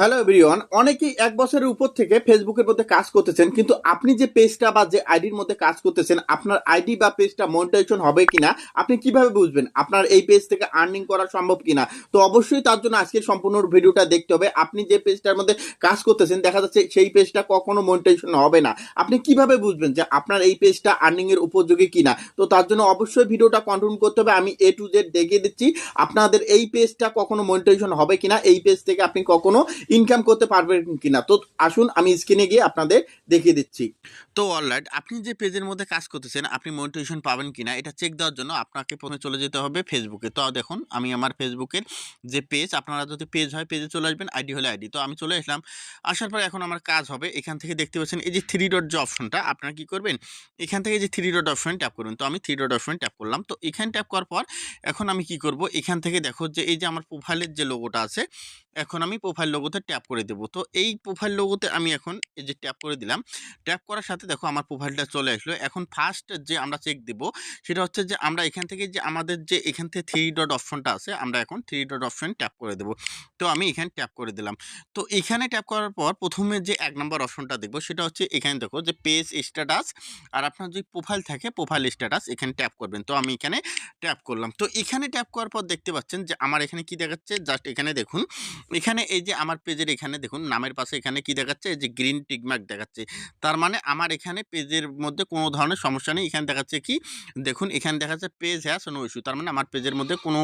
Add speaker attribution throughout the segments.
Speaker 1: Hello everyone, অনেকেই এক বছরের উপর থেকে ফেসবুকের মধ্যে কাজ করতেছেন, কিন্তু আপনি যে পেজটা বা যে আইডির মধ্যে কাজ করতেছেন, আপনার আইডি বা পেজটা মনিটাইজেশন হবে কিনা, আপনি কীভাবে বুঝবেন আপনার এই পেজ থেকে আর্নিং করা সম্ভব কিনা? তো অবশ্যই তার জন্য আজকে সম্পূর্ণ ভিডিওটা দেখতে হবে। আপনি যে পেজটার মধ্যে কাজ করতেছেন, দেখা যাচ্ছে সেই পেজটা কখনো মনিটাইজেশন হবে না। আপনি কীভাবে বুঝবেন যে আপনার এই পেজটা আর্নিং এর উপযোগী কিনা? তো তার জন্য অবশ্যই ভিডিওটা কন্টিনিউ করতে হবে। আমি এ টু জেড দেখিয়ে দিচ্ছি, আপনাদের এই পেজটা কখনো মনিটাইজেশন হবে কিনা? এই পেজ থেকে আপনি কখনো ইনকাম করতে পারবেন কিনা? তো আসুন, আমি স্ক্রিনে গিয়ে আপনাদের দেখিয়ে দিচ্ছি।
Speaker 2: তো অলরাইট আপনি যে পেজের মধ্যে কাজ করতেছেন, আপনি মনিটাইজেশন পাবেন কিনা, এটা চেক দেওয়ার জন্য আপনাকে প্রথমে চলে যেতে হবে ফেসবুকে তো দেখুন, আমি আমার ফেসবুকের যে পেজ আপনারা যদি পেজ হয় পেজে চলে আসবেন আইডি হলে আইডি তো আমি চলে আসলাম, আসার পর এখন আমার কাজ হবে, এখান থেকে দেখতে পাচ্ছেন এই যে থ্রি ডট যে অপশনটা আপনারা কি করবেন? এখান থেকে যে থ্রি ডট অপশন ট্যাপ করবেন তো আমি থ্রি ডট অপশন ট্যাপ করলাম। তো এখানে ট্যাপ করার পর, এখন আমি কি করব? এখান থেকে দেখো যে এই যে আমার প্রোফাইলের যে লোগোটা আছে, এখন আমি প্রোফাইল লোগোতে ট্যাপ করে দেবো। তো এই প্রোফাইল লোগোতে আমি এখন এই যে ট্যাপ করে দিলাম ট্যাপ করার সাথে দেখো আমার প্রোফাইলটা চলে আসলো। এখন ফার্স্ট যে আমরা চেক দিব, সেটা হচ্ছে যে আমরা এখান থেকে যে আমাদের যে এখান থেকে থ্রি ডট অপশনটা আছে, আমরা এখন থ্রি ডট অপশন ট্যাপ করে দেবো। তো আমি এখানে ট্যাপ করে দিলাম। তো এখানে ট্যাপ করার পর প্রথমে যে এক নম্বর অপশনটা দেখব, সেটা হচ্ছে এখানে দেখো যে পেজ স্ট্যাটাস আর আপনার যদি প্রোফাইল থাকে প্রোফাইল স্ট্যাটাস এখানে ট্যাপ করবেন। তো আমি এখানে ট্যাপ করলাম। তো এখানে ট্যাপ করার পর দেখতে পাচ্ছেন যে আমার এখানে কি দেখাচ্ছে? জাস্ট এখানে দেখুন। এখানে এই যে আমার পেজের এখানে দেখুন, নামের পাশে এখানে কি দেখাচ্ছে? যে গ্রিন টিকমার্ক দেখাচ্ছে। তার মানে আমার এখানে পেজের মধ্যে কোনো ধরনের সমস্যা নেই। এখানে দেখাচ্ছে কি? দেখুন, এখানে দেখাচ্ছে পেজ হ্যাস নো ইস্যু। তার মানে আমার পেজের মধ্যে কোনো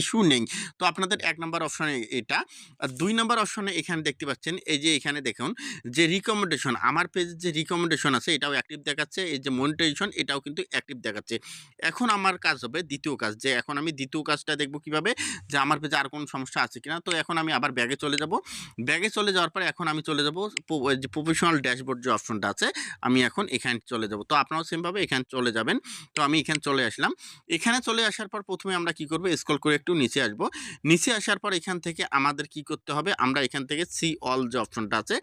Speaker 2: ইস্যু নেই। তো আপনাদের এক নম্বর অপশনে এটা। আর দুই নম্বর অপশনে এখানে দেখতে পাচ্ছেন, এই যে এখানে দেখুন, যে রিকমেন্ডেশন আমার পেজের যে রিকমেন্ডেশন আছে, এটাও অ্যাক্টিভ দেখাচ্ছে, এই যে মনিটাইজেশন এটাও কিন্তু অ্যাক্টিভ দেখাচ্ছে। এখন আমার কাজ হবে দ্বিতীয় কাজ, যে এখন আমি দ্বিতীয় কাজটা দেখব কীভাবে, যে আমার পেজে আর কোনো সমস্যা আছে কিনা। তো এখন আমি আবার ব্যাগে চলে যাব। ব্যাগে চলে যাওয়ার পরে এখন আমি চলে যাব যে প্রফেশনাল ড্যাশবোর্ড যে অপশনটা আছে, আমি এখন এখানে চলে যাব। তো আপনারাও সেমভাবে এখানে চলে যাবেন। তো আমি এখানে চলে আসলাম। এখানে চলে আসার পর প্রথমে আমরা কি করব স্ক্রল করে একটু নিচে আসব। নিচে আসার পর এখান থেকে আমাদের কি করতে হবে? আমরা এখান থেকে সি, অল যে অপশনটা আছে,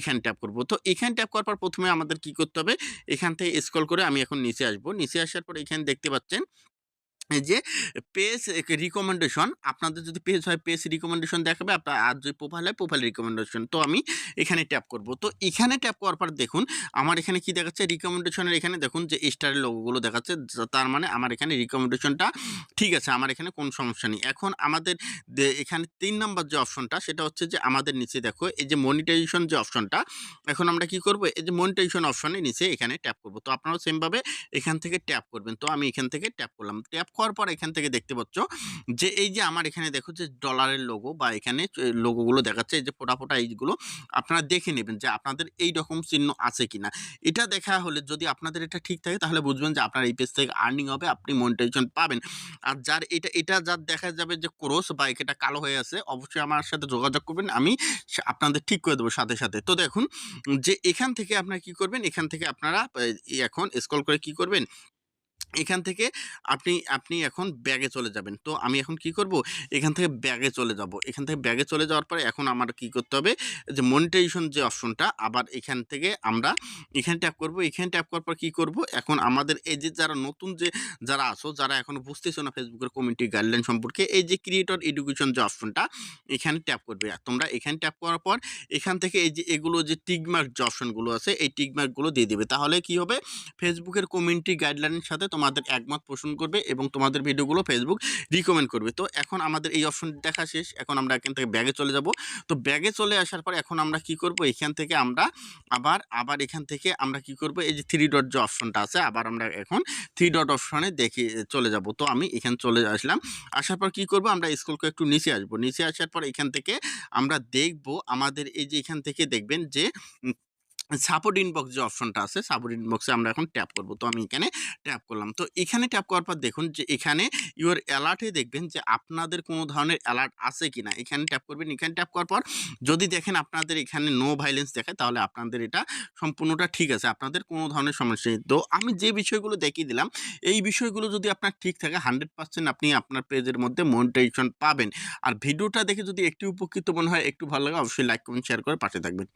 Speaker 2: এখানে ট্যাপ করব। তো এখানে ট্যাপ করার পর প্রথমে আমাদের কি করতে হবে? এখান থেকে স্ক্রল করে আমি এখন নিচে আসব। নিচে আসার পর এখানে দেখতে পাচ্ছেন যে পেজ রিকমেন্ডেশন আপনাদের যদি পেজ হয় পেজ রিকমেন্ডেশন দেখাবে, আপনার আর যদি প্রোফাইল হয় প্রোফাইল রিকমেন্ডেশন তো আমি এখানে ট্যাপ করব। তো এখানে ট্যাপ করার পর দেখুন, আমার এখানে কি দেখাচ্ছে? রিকমেন্ডেশনের এখানে দেখুন যে স্টারের লোগোগুলো দেখাচ্ছে। তার মানে আমার এখানে রিকমেন্ডেশনটা ঠিক আছে, আমার এখানে কোনো সমস্যা নেই। এখন আমাদের এখানে তিন নম্বর যে অপশনটা সেটা হচ্ছে যে, আমাদের নিচে দেখো, এই যে মনিটাইজেশন যে অপশনটা এখন আমরা কি করব? এই যে মনিটাইজেশন অপশনে নিচে এখানে ট্যাপ করব। তো আপনারাও সেমভাবে এখান থেকে ট্যাপ করবেন। তো আমি এখান থেকে ট্যাপ করলাম। ট্যাপ করার পর এখান থেকে দেখতে পাচ্ছ যে এই যে আমার এখানে দেখো যে ডলারের লোগো বা এখানে লোগোগুলো দেখাচ্ছে, এই যে ফোটা ফোটা এইগুলো, আপনারা দেখে নেবেন যে আপনাদের এই রকম চিহ্ন আছে কিনা। এটা দেখা হলে যদি আপনাদের এটা ঠিক থাকে, তাহলে বুঝবেন যে আপনার এই পেজ থেকে আর্নিং হবে, আপনি মনিটাইজেশন পাবেন। আর যার এটা এটা যার দেখা যাবে যে ক্রোস বা এটা কালো হয়ে আছে, অবশ্যই আমার সাথে যোগাযোগ করবেন, আমি আপনাদের ঠিক করে দেবো সাথে সাথে। তো দেখুন যে এখান থেকে আপনারা কি করবেন? এখান থেকে আপনারা এখন স্ক্রল করে কি করবেন? এখান থেকে আপনি আপনি এখন ব্যাগে চলে যাবেন। তো আমি এখন কি করব? এখান থেকে ব্যাগে চলে যাব। এখান থেকে ব্যাগে চলে যাওয়ার পরে এখন আমার কি করতে হবে? যে মনিটাইজেশন যে অপশনটা আবার এখান থেকে আমরা এখানে ট্যাপ করব। এখানে ট্যাপ করার পর কী করব? এখন আমাদের এই যে যারা নতুন যে, যারা আসো যারা এখন বুঝতেছো না ফেসবুকের কমিউনিটি গাইডলাইন সম্পর্কে, এই যে ক্রিয়েটর এডুকেশন যে অপশনটা এখানে ট্যাপ করবে। তোমরা এখানে ট্যাপ করার পর এখান থেকে এই যে, এগুলো যে টিকমার্ক যে অপশনগুলো আছে, এই টিকমার্কগুলো দিয়ে দেবে। তাহলে কি হবে? ফেসবুকের কমিউনিটি গাইডলাইনের সাথে তোমাদের একমত পোষণ করবে এবং তোমাদের ভিডিওগুলো ফেসবুক রিকমেন্ড করবে। তো এখন আমাদের এই অপশন দেখা শেষ। এখন আমরা এখান থেকে ব্যাগে চলে যাব। তো ব্যাগে চলে আসার পর এখন আমরা কি করব? এখান থেকে আমরা আবার আবার এখান থেকে আমরা কি করব? এই যে থ্রি ডট যে অপশনটা আছে, আবার আমরা এখন থ্রি ডট অপশনে দেখে, চলে যাব। তো আমি এখানে চলে আসলাম। আসার পর কি করব? আমরা স্কুলকে একটু নিচে আসব। নিচে আসার পর এখান থেকে আমরা দেখব আমাদের এই যে এখান থেকে দেখবেন যে সাপোর্ট ইনবক্স যে অপশনটা আছে, সাপোর্ট ইনবক্সে আমরা এখন ট্যাপ করব। তো আমি এখানে ট্যাপ করলাম। তো এখানে ট্যাপ করার পর দেখুন যে এখানে ইউর অ্যালার্টে দেখবেন যে আপনাদের কোনো ধরনের অ্যালার্ট আছে কি না এখানে ট্যাপ করবেন। এখানে ট্যাপ করার পর যদি দেখেন আপনাদের এখানে নো ভাইলেন্স দেখায়, তাহলে আপনাদের এটা সম্পূর্ণটা ঠিক আছে। আপনাদের কোনো ধরনের সমস্যা নেই। তো আমি যে বিষয়গুলো দেখিয়ে দিলাম, এই বিষয়গুলো যদি আপনার ঠিক থাকে হান্ড্রেড পার্সেন্ট আপনি আপনার পেজের মধ্যে মনিটাইজেশন পাবেন। আর ভিডিওটা দেখে যদি একটু উপকৃত মনে হয়, একটু ভালো লাগে, অবশ্যই লাইক কমেন্ট শেয়ার করে পাশে থাকবেন।